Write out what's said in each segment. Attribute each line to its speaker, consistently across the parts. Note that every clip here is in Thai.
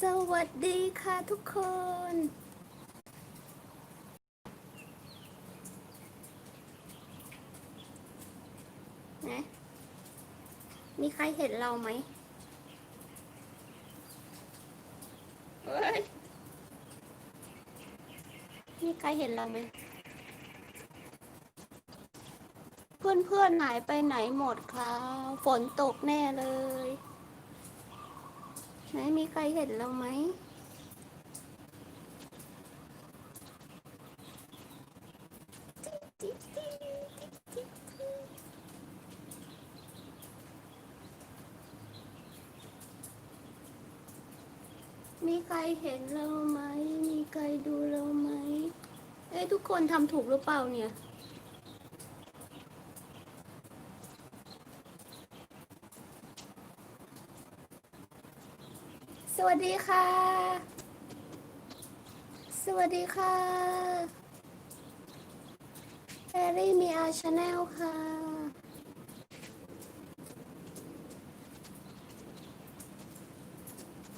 Speaker 1: สวัสดีค่ะทุกคน นะ มีใครเห็นเราไหมเฮ้ย มีใครเห็นเราไหม เพื่อนเพื่อนๆหายไปไหนหมดคะฝนตกแน่เลย ไหนมีใครเห็นเราไหมมีใครเห็นเราไหม มีใครดูเราไหม เอ้ยทุกคนทำถูกหรือเปล่าเนี่ย วัสดีค่ะ สวัสดีค่ะแฮร์รี่มีอาชาแนลค่ะ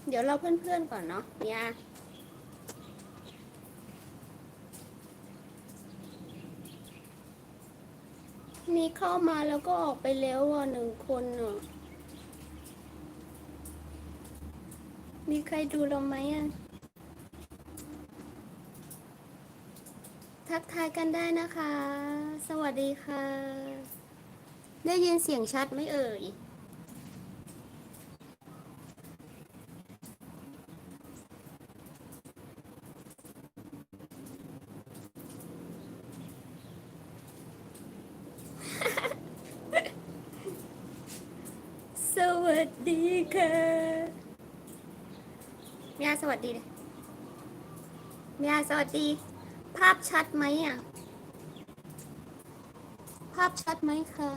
Speaker 1: เดี๋ยวเราเพื่อนๆก่อนเนาะเนี่ยมีเข้ามาแล้วก็ออกไปแล้วอะหนึ่งคนอะ มีใครดูเราไหมอะ ทักทายกันได้นะคะ สวัสดีค่ะ ได้ยินเสียงชัดไหมเอ่ย สวัสดีค่ะเมียส วัสดีเมียสวัสดี ภาพชัดไหมอะ ภาพชัดไหมคะ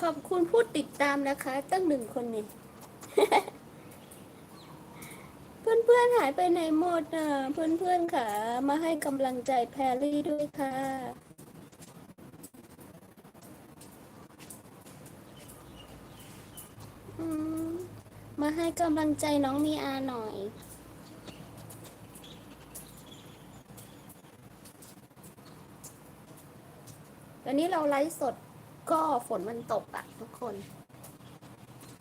Speaker 1: ขอบคุณผู้ติดตามนะคะ ตั้งหนึ่งคนนี่เพื่อนๆหายไปไหนหมดอะ เพื่อนๆค่ะ มาให้กำลังใจแพรรี่ด้วยค่ะ อืมมาให้ กำลังใจน้องมีอาหน่อย ตอนนี้เราไลฟ์สดก็ฝนมันตกอะทุกคน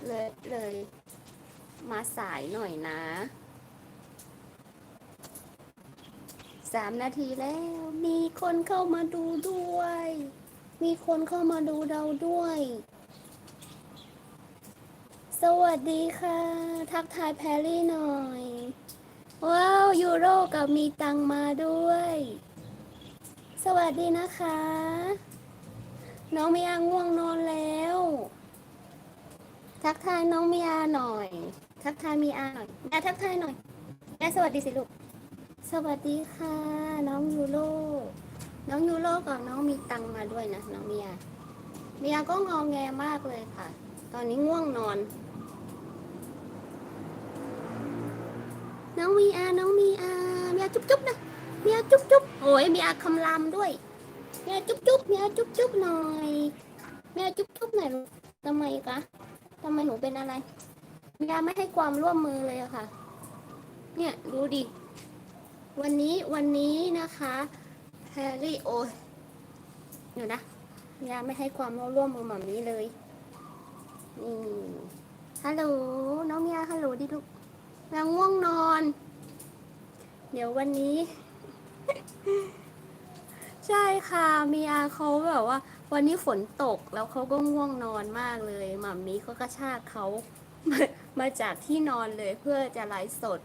Speaker 1: เลยเลยมาสายหน่อยนะ สามนาทีแล้ว มีคนเข้ามาดูด้วย มีคนเข้ามาดูเราด้วย สวัสดีค่ะ ทักทายแพรรี่หน่อย ว้าวยูโรกับมีตังมาด้วย สวัสดีนะคะ น้องมีอาง่วงนอนแล้ว ทักทายน้องมีอาหน่อย ทักทายมีอาหน่อยแม่ทักทายหน่อยแม่สวัสดีสิลูกสวัสดีค่ะ น้องยูโรน้องยูโรกับน้องมีตังมาด้วยนะน้องมีอามีอาก็งองแงมากเลยค่ะ ตอนนี้ง่วงนอน น้องมีอาน้องมีอาเมียจุ๊บจุ๊บนะเมียจุ๊บจุ๊บโอ้ยเมียคำรามด้วยเมียจุ๊บจุ๊บเมียจุ๊บจุ๊บหน่อยเมียจุ๊บจุ๊บหน่อยทำไมคะทำไมหนูเป็นอะไรเมียไม่ให้ความร่วมมือเลยอะค่ะ เนี่ยดูดิ วันนี้วันนี้นะคะแฮร์รี่โอ้ยเดี๋ยวนะเมียไม่ให้ความร่วมมือหม่ามีเลยนี่ฮัลโหลน้องเมียฮัลโหลดิลูก นางง่วงนอน เดี๋ยววันนี้ ใช่ค่ะมีอาเขาแบบว่า วันนี้ฝนตกแล้วเขาก็ง่วงนอนมากเลยหมัมมี่ก็กระชากเขามามาจากที่นอนเลยเพื่อจะไลฟ์สด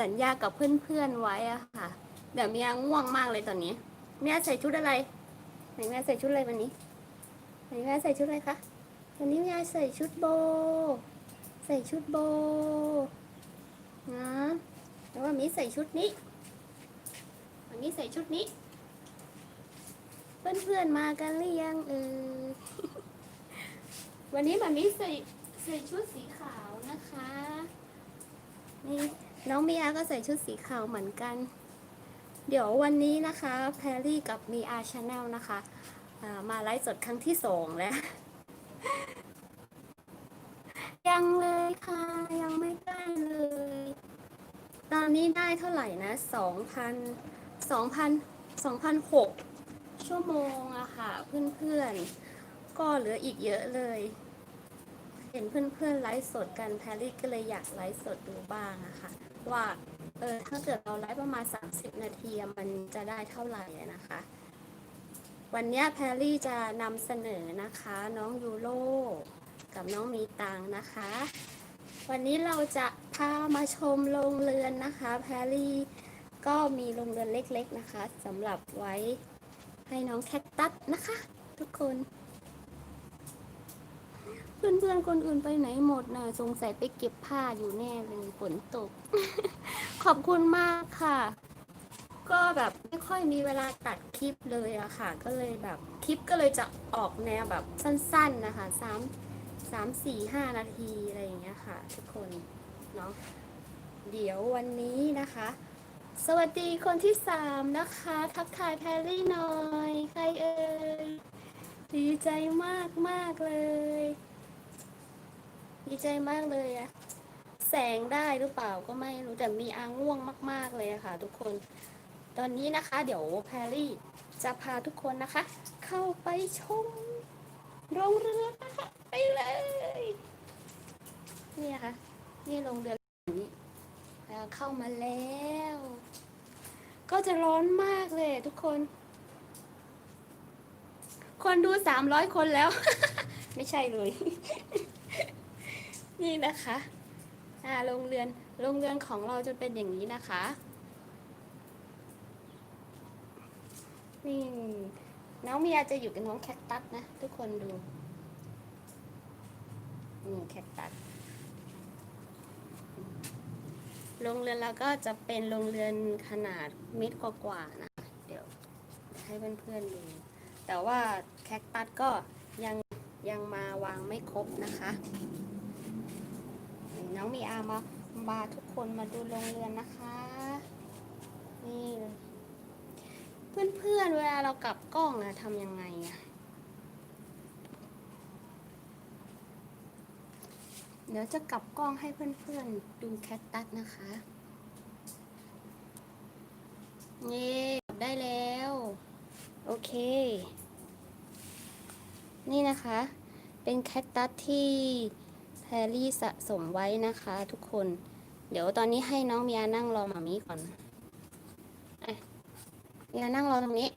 Speaker 1: สัญญากับเพื่อนๆไว้อะค่ะเดี๋ยวเมียง่วงมากเลยตอนนี้เมียใส่ชุดอะไรไหนเมียใส่ชุดอะไรวันนี้ไหนเมียใส่ชุดอะไรคะวันนี้เมียใส่ชุดโบ ใส่ชุดโบ นะแล้ววันนี้ใส่ชุดนี้ วันนี้ใส่ชุดนี้ เพื่อนๆมากันหรือยังเออวันนี้มันมีใส่ใส่ชุดสีขาวนะคะนี่น้องมีอาก็ใส่ชุดสีขาวเหมือนกัน เดี๋ยววันนี้นะคะ แพรรี่กับมีอาชาแนลนะคะามาไลฟ์สดครั้งที่สองแล้ว นี้ได้เท่าไหร่นะสองพันสองพันสองพันหกชั่วโมงอะค่ะเพื่อนๆ ก็เหลืออีกเยอะเลย เห็นเพื่อนๆไลฟ์สดกันแพรรี่ก็เลยอยากไลฟ์สดดูบ้างอะค่ะว่าเออถ้าเกิดเราไลฟ์ประมาณ 30 นาทีมันจะได้เท่าไหร่นะคะ วันนี้แพรรี่จะนำเสนอนะคะ น้องยูโรกับน้องมีตังนะคะ วันนี้เราจะพามาชมโรงเรือนนะคะแพรรี่ก็มีโรงเรือนเล็กๆนะคะสำหรับไว้ให้น้องแคคตัสนะคะ ทุกคน เพื่อนๆคนอื่นไปไหนหมดนะสงสัยไปเก็บผ้าอยู่แน่เลยฝนตก ขอบคุณมากค่ะ ก็แบบไม่ค่อยมีเวลาตัดคลิปเลยอะค่ะ ก็เลยแบบคลิปก็เลยจะออกแนวแบบสั้น ๆนะคะสาม สามสี่ห้านาทีอะไรอย่างเงี้ยค่ะ ทุกคนเนาะเดี๋ยววันนี้นะคะ สวัสดีคนที่สามนะคะ ทักทายแพรรี่หน่อย ใครเอ่ยดีใจมากมากเลย ดีใจมากเลยอะแสงได้หรือเปล่าก็ไม่รู้แต่มีอาง่วงมาก ๆ เลยอะค่ะ ทุกคน ตอนนี้นะคะ เดี๋ยวแพรรี่จะพาทุกคนนะคะ เข้าไปชม โรงเรือไปเลยนี่นะคะนี่โรงเรือนนี้แล้วเข้ามาแล้ว ก็จะร้อนมากเลยทุกคน คนดูสามร้อยคนแล้ว ไม่ใช่เลย นี่นะคะอ่าโรงเรือนโรงเรือนของเราจะเป็นอย่างนี้นะคะนี่ น้องเมียจะอยู่กับน้องแคคตัสนะ ทุกคนดูนี่แคคตัสโรงเรือนเราก็จะเป็นโรงเรือนขนาดเมตรกว่าๆนะ เดี๋ยวให้เพื่อนๆดู แต่ว่าแคคตัสก็ยังยังมาวางไม่ครบนะคะน้องมีอามามาทุกคนมาดูโรงเรือนนะคะ นี่ เลยเพื่อนๆ เวลาเรากลับกล้องอะทำยังไงอะเดี๋ยวจะกลับกล้องให้เพื่อนๆ ดูแคคตัสนะคะนี่กลับได้แล้ว โอเค นี่นะคะ เป็นแคคตัสที่แพรรี่สะสมไว้นะคะทุกคน เดี๋ยวตอนนี้ให้น้องเมียนั่งรอหมามีก่อน เมียนั่งรอตรงนี้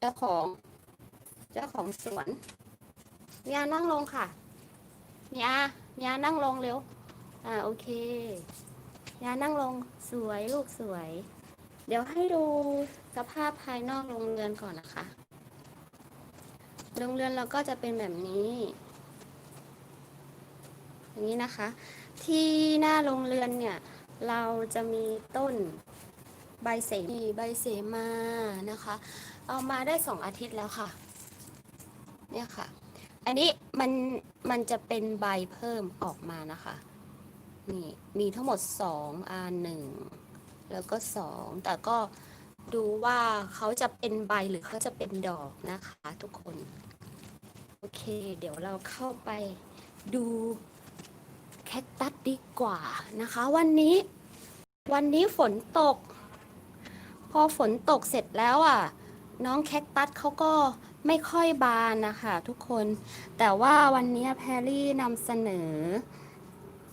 Speaker 1: เจ้าของ เจ้าของสวนเมียนั่งลงค่ะเมียเมียนั่งลงเร็ว อ่าโอเคเมียนั่งลงสวยลูกสวย เดี๋ยวให้ดูสภาพภายนอกโรงเรือนก่อนนะคะ โรงเรือนเราก็จะเป็นแบบนี้อย่างนี้นะคะ ที่หน้าโรงเรือนเนี่ย เราจะมีต้น ใบเสมีใบเสมานะคะ เอามาได้สองอาทิตย์แล้วค่ะ เนี่ยค่ะ อันนี้มันมันจะเป็นใบเพิ่มออกมานะคะ นี่มีทั้งหมดสองอันหนึ่งแล้วก็สองแต่ก็ดูว่าเขาจะเป็นใบหรือเขาจะเป็นดอกนะคะทุกคน โอเค เดี๋ยวเราเข้าไปดูแคคตัสดีกว่านะคะ วันนี้ วันนี้ฝนตก พอฝนตกเสร็จแล้วอะ น้องแคคตัสเขาก็ไม่ค่อยบานนะคะทุกคน แต่ว่าวันนี้แพรรี่นำเสนอ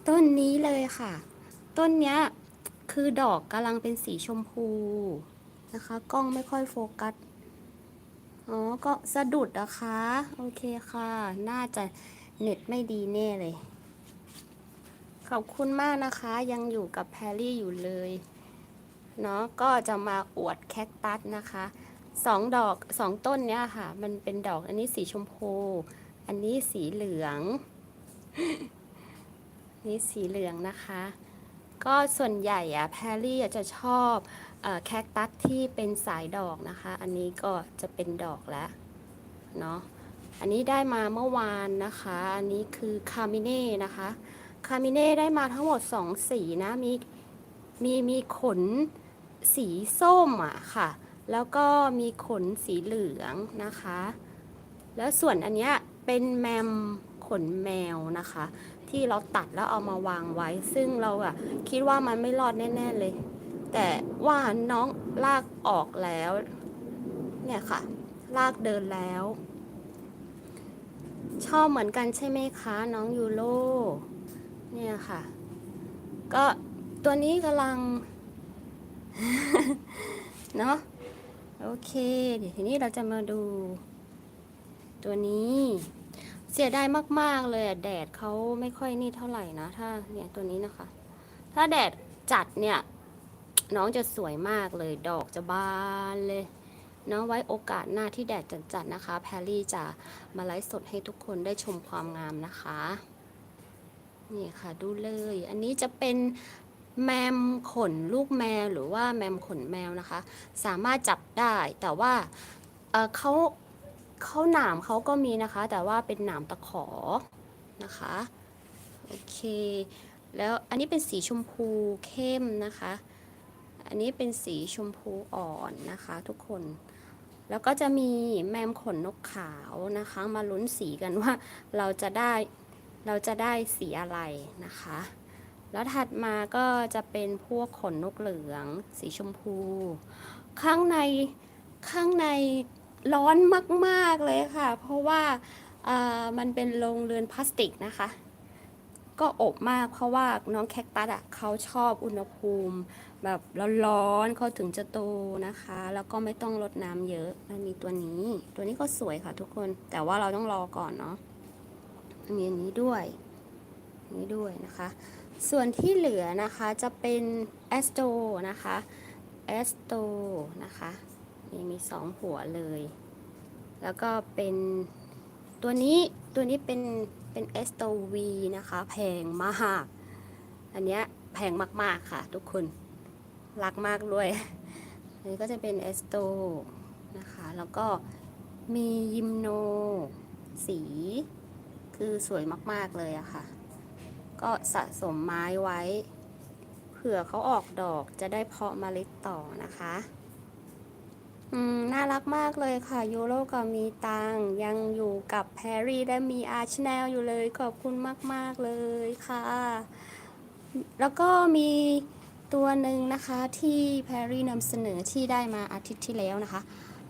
Speaker 1: ต้นนี้เลยค่ะ ต้นเนี้ยคือดอกกำลังเป็นสีชมพูนะคะ กล้องไม่ค่อยโฟกัส อ๋อ ก็สะดุดนะคะ โอเคค่ะ น่าจะเน็ตไม่ดีแน่เลย ขอบคุณมากนะคะ ยังอยู่กับแพรรี่อยู่เลย เนาะก็จะมาอวดแคคตัสนะคะสองดอกสองต้นเนี้ยค่ะ มันเป็นดอกอันนี้สีชมพู อันนี้สีเหลือง นี่สีเหลืองนะคะ ก็ส่วนใหญ่อะแพรรี่จะชอบอแคคตัสที่เป็นสายดอกนะคะ อันนี้ก็จะเป็นดอกแล้วเนาะอันนี้ได้มาเมื่อวานนะคะ อันนี้คือคามิเน่นะคะ คามิเน่ได้มาทั้งหมดสองสีนะ มี มี มีขน สีส้มอะค่ะ แล้วก็มีขนสีเหลืองนะคะ แล้วส่วนอันเนี้ยเป็นแมมขนแมวนะคะ ที่เราตัดแล้วเอามาวางไว้ ซึ่งเราอะคิดว่ามันไม่รอดแน่ ๆเลย แต่ว่าน้องลากออกแล้ว เนี่ยค่ะ ลากเดินแล้ว ชอบเหมือนกันใช่ไหมคะ น้องยูโรเนี่ยค่ะ ก็ตัวนี้กำลัง เนาะโอเค เดี๋ยวทีนี้เราจะมาดู ตัวนี้ เสียดายมาก ๆ เลยอะแดดเขาไม่ค่อยนี่เท่าไหร่นะ ถ้าเนี่ยตัวนี้นะคะ ถ้าแดดจัดเนี่ย น้องจะสวยมากเลยดอกจะบานเลยเนาะไว้โอกาสหน้าที่แดดจัดๆนะคะ แพรรี่จะมาไลฟ์สดให้ทุกคนได้ชมความงามนะคะ นี่ค่ะดูเลย อันนี้จะเป็น แมมขนลูกแมวหรือว่าแมมขนแมวนะคะ สามารถจับได้แต่ว่าเเขาเขาหนามเขาก็มีนะคะ แต่ว่าเป็นหนามตะขอนะคะโอเค แล้วอันนี้เป็นสีชมพูเข้มนะคะ อันนี้เป็นสีชมพูอ่อนนะคะทุกคน แล้วก็จะมีแมมขนนกขาวนะคะ มาลุ้นสีกันว่าเราจะได้เราจะได้สีอะไรนะคะ แล้วถัดมาก็จะเป็นพวกขนนกเหลือง สีชมพู ข้างในข้างในร้อนมากๆเลยค่ะ เพราะว่าามันเป็นโรงเรือนพลาสติกนะคะ ก็อบมากเพราะว่าน้องแคคตัสอะเขาชอบอุณหภูมิแบบร้อนๆเขาถึงจะโตนะคะ แล้วก็ไม่ต้องรดน้ำเยอะมันมีตัวนี้ ตัวนี้ก็สวยค่ะทุกคนแต่ว่าเราต้องรอก่อนเนาะมีอันนี้ด้วยนี้ด้วยนะคะ ส่วนที่เหลือนะคะจะเป็นแอสโตนะคะแอสโตนะคะนี่มีสองหัวเลย แล้วก็เป็นตัวนี้ตัวนี้เป็นเป็นเอสโตวีนะคะแพงมาก อันเนี้ยแพงมากๆค่ะทุกคนรักมากด้วย อันนี้ก็จะเป็นเอสโตนะคะแล้วก็มียิมโนสีคือสวยมาก ๆ เลยอะค่ะ ก็สะสมไม้ไว้ เผื่อเขาออกดอกจะได้เพาะเมล็ดต่อนะคะ อืม น่ารักมากเลยค่ะ ยูโรกับมีตังยังอยู่กับแพรรี่และมีอาร์ชแนลอยู่เลยขอบคุณมาก ๆ เลยค่ะ แล้วก็มีตัวหนึ่งนะคะที่แพรรี่นำเสนอที่ได้มาอาทิตย์ที่แล้วนะคะ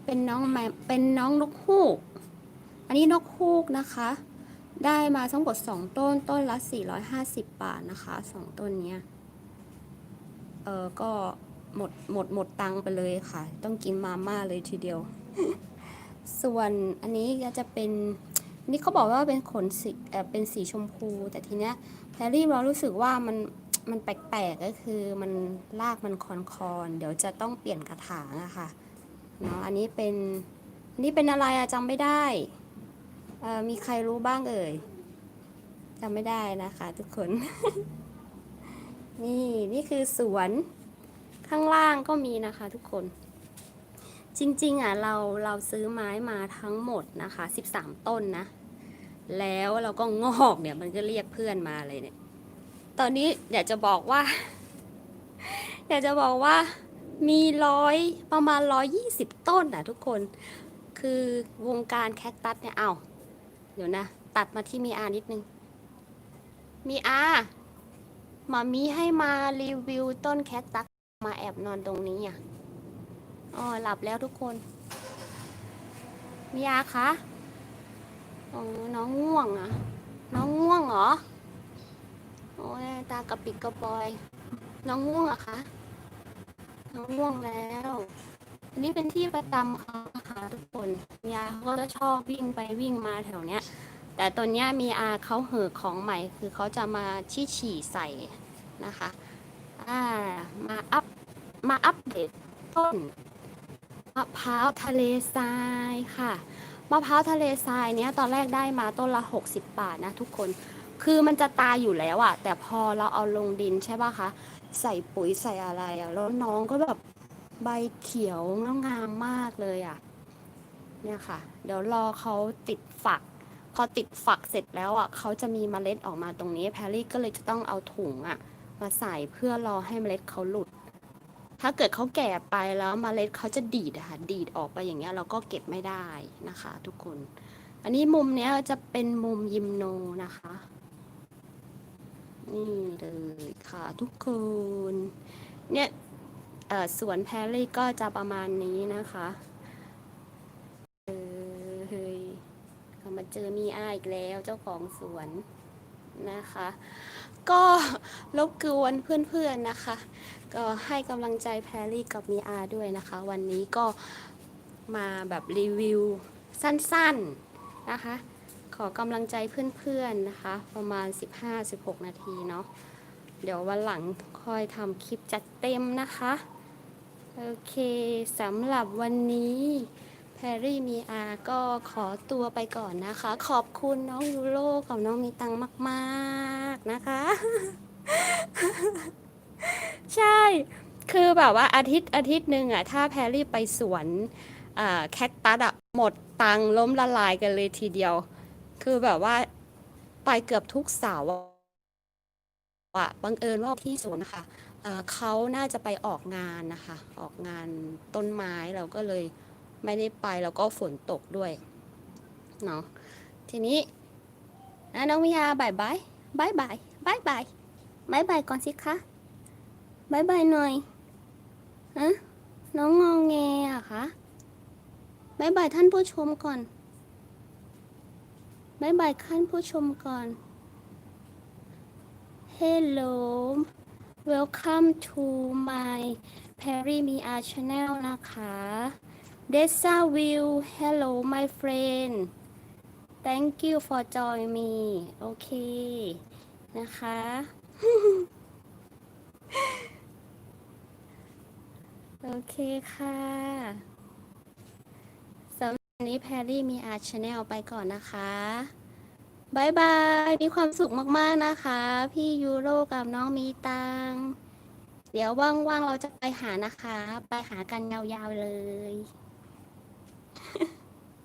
Speaker 1: เป็นน้องแมเป็นน้องนกฮูก อันนี้นกฮูกนะคะ ได้มาทั้งหมด2ต้นต้นละ 450 บาทนะคะ 2 ต้นเนี้ย เออก็หมดหมดหมดตังค์ไปเลยค่ะ ต้องกินมาม่าเลยทีเดียว ส่วนอันนี้ก็จะเป็น นี่เขาบอกว่าเป็นขนสีเออเป็นสีชมพู แต่ทีเนี้ยแพรรี่เรารู้สึกว่ามันมันแปลกๆก็คือมันลากมันคอนคอนๆเดี๋ยวจะต้องเปลี่ยนกระถางอะค่ะเนาะอันนี้เป็นนนี้เป็นอะไรอะจำไม่ได้ มีใครรู้บ้างเอ่ยจำไม่ได้นะคะทุกคน นี่นี่คือสวนข้างล่างก็มีนะคะทุกคน จริงๆอะเราเราซื้อไม้มาทั้งหมดนะคะ 13 ต้นนะ แล้วเราก็งอกเนี่ยมันก็เรียกเพื่อนมาเลยเนี่ย ตอนนี้อยากจะบอกว่า อยากจะบอกว่ามีร้อยประมาณร้อยยี่สิบต้นนะทุกคน คือวงการแคคตัสเนี่ยเอา เดี๋ยวนะ ตัดมาที่มีอานิดนึง มีอามามีให้มารีวิวต้นแคคตัสมาแอบนอนตรงนี้อะอ๋อหลับแล้วทุกคน มีอาคะอ๋อน้องง่วงอะ น้องง่วงเหรอ โอ้ยตากระปิดกระปอย น้องง่วงอะคะ น้องง่วงแล้ว อันนี้เป็นที่ประจำเขานะคะทุกคนยาเขาก็จะชอบวิ่งไปวิ่งมาแถวเนี้ย แต่ตัวเนี้ยมีอาเขาเหอของใหม่ คือเขาจะมาชี้ฉี่ใส่นะคะอ่ามาอัพมาอัปเดตต้นมะพร้าวทะเลทรายค่ะมะพร้าวทะเลทรายเนี้ยตอนแรกได้มาต้นละ 60 บาทนะทุกคน คือมันจะตายอยู่แล้วอะแต่พอเราเอาลงดินใช่ป่ะคะ ใส่ปุ๋ยใส่อะไรอะแล้วน้องก็แบบ ใบเขียวงามงามมากเลยอะ เนี่ยค่ะ เดี๋ยวรอเขาติดฝัก พอติดฝักเสร็จแล้วอะเขาจะมีเมล็ดออกมาตรงนี้ แพรรี่ก็เลยจะต้องเอาถุงอะ มาใส่เพื่อรอให้เมล็ดเขาหลุด ถ้าเกิดเขาแก่ไปแล้วเมล็ดเขาจะดีดค่ะดีดออกไปอย่างเงี้ย เราก็เก็บไม่ได้นะคะ ทุกคน อันนี้มุมเนี้ยจะเป็นมุมยิมโนนะคะนี่เลยค่ะทุกคน เนี่ย สวนแพรรี่ก็จะประมาณนี้นะคะเออเฮ้ยเรามาเจอมีอาอีกแล้วเจ้าของสวนนะคะ ก็รบกวนเพื่อนๆนะคะ ก็ให้กำลังใจแพรรี่กับมีอาด้วยนะคะ วันนี้ก็มาแบบรีวิวสั้นๆนะคะ ขอกำลังใจเพื่อนๆนะคะ ประมาณ 15-16 นาทีเนาะเดี๋ยววันหลังค่อยทำคลิปจัดเต็มนะคะ โอเคสำหรับวันนี้แพรรี่มีอาก็ขอตัวไปก่อนนะคะ ขอบคุณน้องยูโรกับน้องมีตังมากๆนะคะ ใช่ คือแบบว่าอาทิตย์อาทิตย์หนึ่งอะถ้าแพรรี่ไปสวนแคคตัสอะหมดตังล้มละลายกันเลยทีเดียว คือแบบว่าไปเกือบทุกเสาร์อะบังเอิญว่าที่สวนนะคะ เขาน่าจะไปออกงานนะคะ ออกงานต้นไม้เราก็เลยไม่ได้ไปแล้วก็ฝนตกด้วยเนาะทีนี้น้องวิยาบายบายบายบายบายบายบายบายก่อนสิคะบายบายหน่อยอะน้องงองแงอะคะบายบายท่านผู้ชมก่อนบายบายท่านผู้ชมก่อน Hello Welcome to my Perry Mia Channel นะคะ Dessa View Hello my friend Thank you for join me โอเค นะคะ โอเคค่ะสำหรับวันนี้แพรรี่มีอาร์ชแนลไปก่อนนะคะ บายบาย มีความสุขมากๆนะคะ พี่ยูโรกับน้องมีตัง เดี๋ยวว่างๆเราจะไปหานะคะ ไปหากันยาวๆเลย